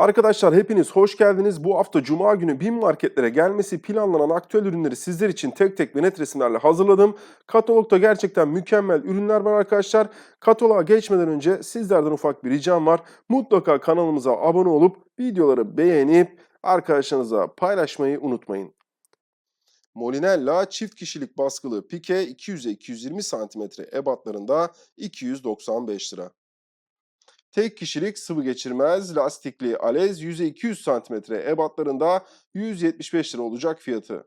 Arkadaşlar hepiniz hoş geldiniz. Bu hafta Cuma günü BİM marketlere gelmesi planlanan aktüel ürünleri sizler için tek tek ve net resimlerle hazırladım. Katalogda gerçekten mükemmel ürünler var arkadaşlar. Kataloğa geçmeden önce sizlerden ufak bir ricam var. Mutlaka kanalımıza abone olup videoları beğenip arkadaşlarınıza paylaşmayı unutmayın. Molinella çift kişilik baskılı pike 200'e 220 cm ebatlarında 295 lira. Tek kişilik sıvı geçirmez lastikli alez 100-200 cm ebatlarında 175 lira olacak fiyatı.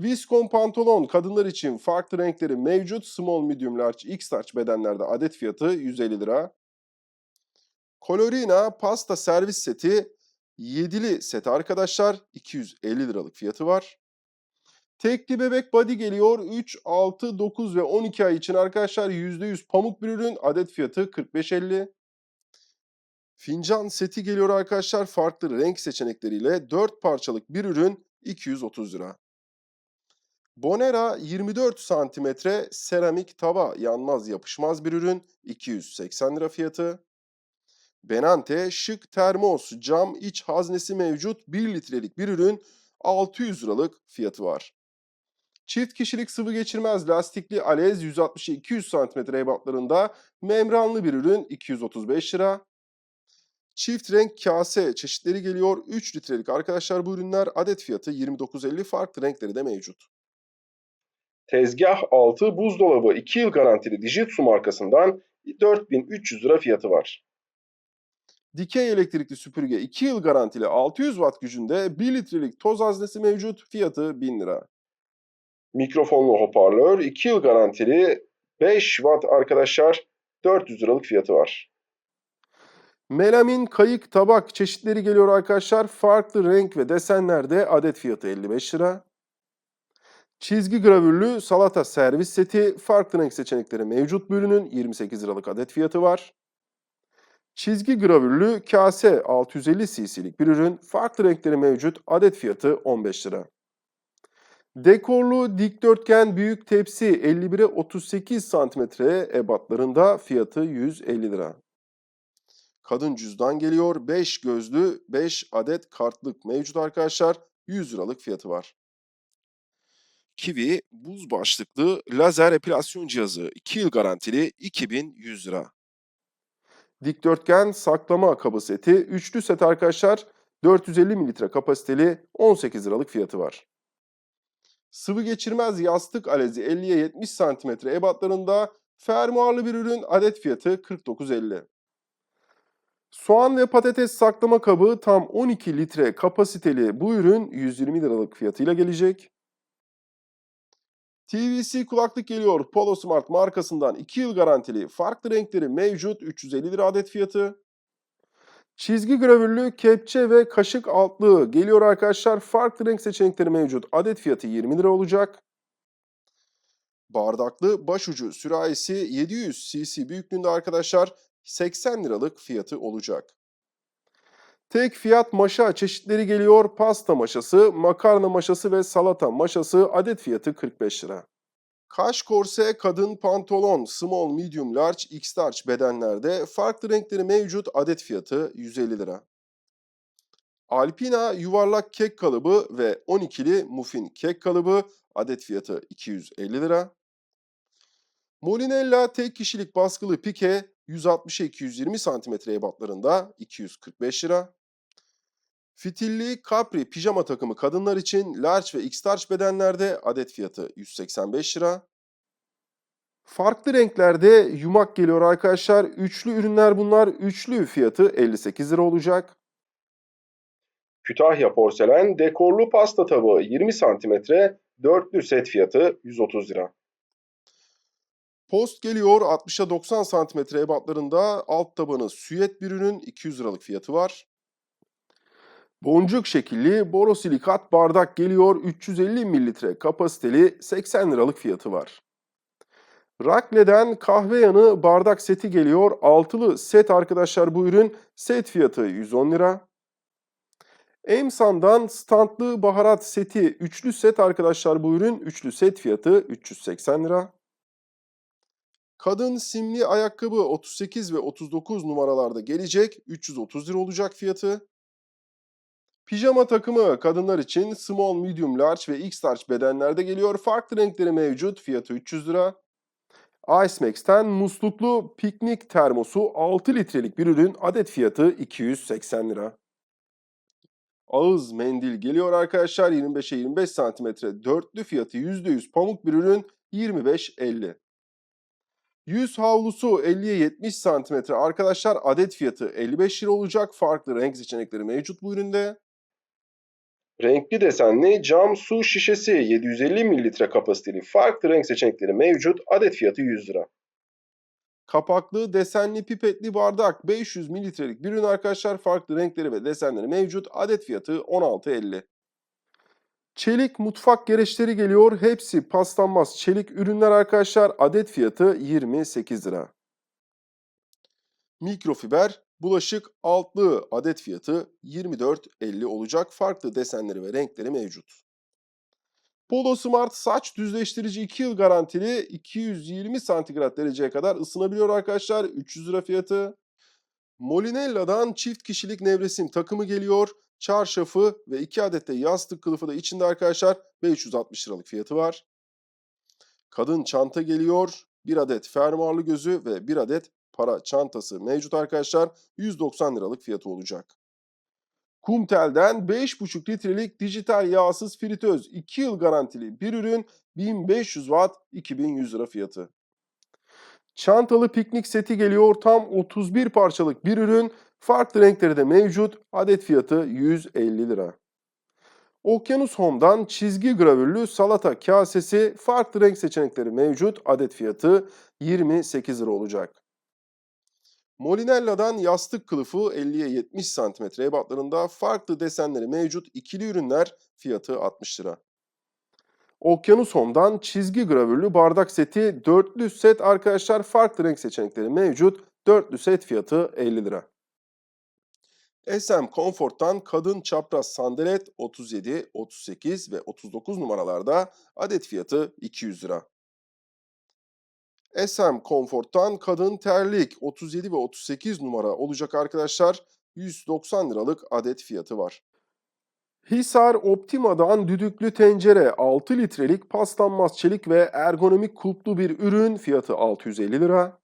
Viskon pantolon kadınlar için farklı renkleri mevcut. Small, medium, large, x large bedenlerde adet fiyatı 150 lira. Colorina pasta servis seti 7'li set arkadaşlar 250 liralık fiyatı var. Tekli bebek body geliyor 3, 6, 9 ve 12 ay için arkadaşlar %100 pamuk bir ürün adet fiyatı 45.50. Fincan seti geliyor arkadaşlar farklı renk seçenekleriyle 4 parçalık bir ürün 230 lira. Bonera 24 santimetre seramik tava yanmaz yapışmaz bir ürün 280 lira fiyatı. Benante şık termos cam iç haznesi mevcut 1 litrelik bir ürün 600 liralık fiyatı var. Çift kişilik sıvı geçirmez lastikli alez 160-200 cm ebatlarında membranlı bir ürün 235 lira. Çift renk kase çeşitleri geliyor. 3 litrelik arkadaşlar bu ürünler adet fiyatı 29.50 farklı renkleri de mevcut. Tezgah altı buzdolabı 2 yıl garantili Dijitsu markasından 4300 lira fiyatı var. Dikey elektrikli süpürge 2 yıl garantili 600 watt gücünde 1 litrelik toz haznesi mevcut fiyatı 1000 lira. Mikrofonlu hoparlör 2 yıl garantili 5 watt arkadaşlar 400 liralık fiyatı var. Melamin kayık tabak çeşitleri geliyor arkadaşlar. Farklı renk ve desenlerde adet fiyatı 55 lira. Çizgi gravürlü salata servis seti farklı renk seçenekleri mevcut bir ürünün 28 liralık adet fiyatı var. Çizgi gravürlü kase 650 cc'lik bir ürün farklı renkleri mevcut adet fiyatı 15 lira. Dekorlu dikdörtgen büyük tepsi 51'e 38 santimetre ebatlarında fiyatı 150 lira. Kadın cüzdan geliyor. 5 gözlü 5 adet kartlık mevcut arkadaşlar. 100 liralık fiyatı var. Kiwi buz başlıklı lazer epilasyon cihazı 2 yıl garantili 2100 lira. Dikdörtgen saklama kabı seti üçlü set arkadaşlar 450 mililitre kapasiteli 18 liralık fiyatı var. Sıvı geçirmez yastık alezi 50'ye 70 santimetre ebatlarında fermuarlı bir ürün adet fiyatı 49.50. Soğan ve patates saklama kabı tam 12 litre kapasiteli bu ürün 120 liralık fiyatıyla gelecek. TVC kulaklık geliyor. Polo Smart markasından 2 yıl garantili. Farklı renkleri mevcut. 350 lira adet fiyatı. Çizgi gravürlü kepçe ve kaşık altlığı geliyor arkadaşlar. Farklı renk seçenekleri mevcut. Adet fiyatı 20 lira olacak. Bardaklı başucu sürahisi 700 cc büyüklüğünde arkadaşlar 80 liralık fiyatı olacak. Tek fiyat maşa çeşitleri geliyor. Pasta maşası, makarna maşası ve salata maşası adet fiyatı 45 lira. Kaş korse kadın pantolon small, medium, large, x large bedenlerde farklı renkleri mevcut adet fiyatı 150 lira. Alpina yuvarlak kek kalıbı ve 12'li muffin kek kalıbı adet fiyatı 250 lira. Molinella tek kişilik baskılı pike 160'a 220 cm ebatlarında 245 lira. Fitilli Capri pijama takımı kadınlar için large ve x-large bedenlerde adet fiyatı 185 lira. Farklı renklerde yumak geliyor arkadaşlar. Üçlü ürünler bunlar. Üçlü fiyatı 58 lira olacak. Kütahya porselen dekorlu pasta tabağı 20 cm, dörtlü set fiyatı 130 lira. Post geliyor 60'a 90 cm ebatlarında alt tabanı süet bir ürün 200 liralık fiyatı var. Boncuk şekilli borosilikat bardak geliyor 350 mililitre kapasiteli 80 liralık fiyatı var. Rakle'den kahve yanı bardak seti geliyor. Altılı set arkadaşlar bu ürün. Set fiyatı 110 lira. Emsan'dan standlı baharat seti üçlü set arkadaşlar bu ürün. Üçlü set fiyatı 380 lira. Kadın simli ayakkabı 38 ve 39 numaralarda gelecek. 330 lira olacak fiyatı. Pijama takımı kadınlar için small, medium, large ve x large bedenlerde geliyor. Farklı renkleri mevcut. Fiyatı 300 lira. Ice Max'ten musluklu piknik termosu 6 litrelik bir ürün. Adet fiyatı 280 lira. Ağız mendil geliyor arkadaşlar. 25'e 25 santimetre dörtlü fiyatı %100 pamuk bir ürün 25.50. Yüz havlusu 50'ye 70 santimetre arkadaşlar adet fiyatı 55 lira olacak. Farklı renk seçenekleri mevcut bu üründe. Renkli desenli cam su şişesi 750 mililitre kapasiteli farklı renk seçenekleri mevcut. Adet fiyatı 100 lira. Kapaklı desenli pipetli bardak 500 mililitrelik bir ürün arkadaşlar. Farklı renkleri ve desenleri mevcut. Adet fiyatı 16.50. Çelik mutfak gereçleri geliyor. Hepsi paslanmaz çelik ürünler arkadaşlar. Adet fiyatı 28 lira. Mikrofiber bulaşık altlığı adet fiyatı 24.50 olacak. Farklı desenleri ve renkleri mevcut. Polo Smart saç düzleştirici 2 yıl garantili 220 santigrat dereceye kadar ısınabiliyor arkadaşlar. 300 lira fiyatı. Molinella'dan çift kişilik nevresim takımı geliyor. Çarşafı ve 2 adet de yastık kılıfı da içinde arkadaşlar. 560 liralık fiyatı var. Kadın çanta geliyor. 1 adet fermuarlı gözü ve 1 adet para çantası mevcut arkadaşlar. 190 liralık fiyatı olacak. Kumtel'den 5,5 litrelik dijital yağsız fritöz 2 yıl garantili bir ürün 1500 watt 2100 lira fiyatı. Çantalı piknik seti geliyor tam 31 parçalık bir ürün. Farklı renkleri de mevcut. Adet fiyatı 150 lira. Okyanus Home'dan çizgi gravürlü salata kasesi farklı renk seçenekleri mevcut. Adet fiyatı 28 lira olacak. Molinella'dan yastık kılıfı 50'ye 70 cm ebatlarında farklı desenleri mevcut ikili ürünler fiyatı 60 lira. Okyanus Home'dan çizgi gravürlü bardak seti dörtlü set arkadaşlar farklı renk seçenekleri mevcut. Dörtlü set fiyatı 50 lira. SM Comfort'tan kadın çapraz sandalet 37, 38 ve 39 numaralarda adet fiyatı 200 lira. SM Comfort'tan kadın terlik 37 ve 38 numara olacak arkadaşlar. 190 liralık adet fiyatı var. Hisar Optima'dan düdüklü tencere 6 litrelik paslanmaz çelik ve ergonomik kulplu bir ürün fiyatı 650 lira.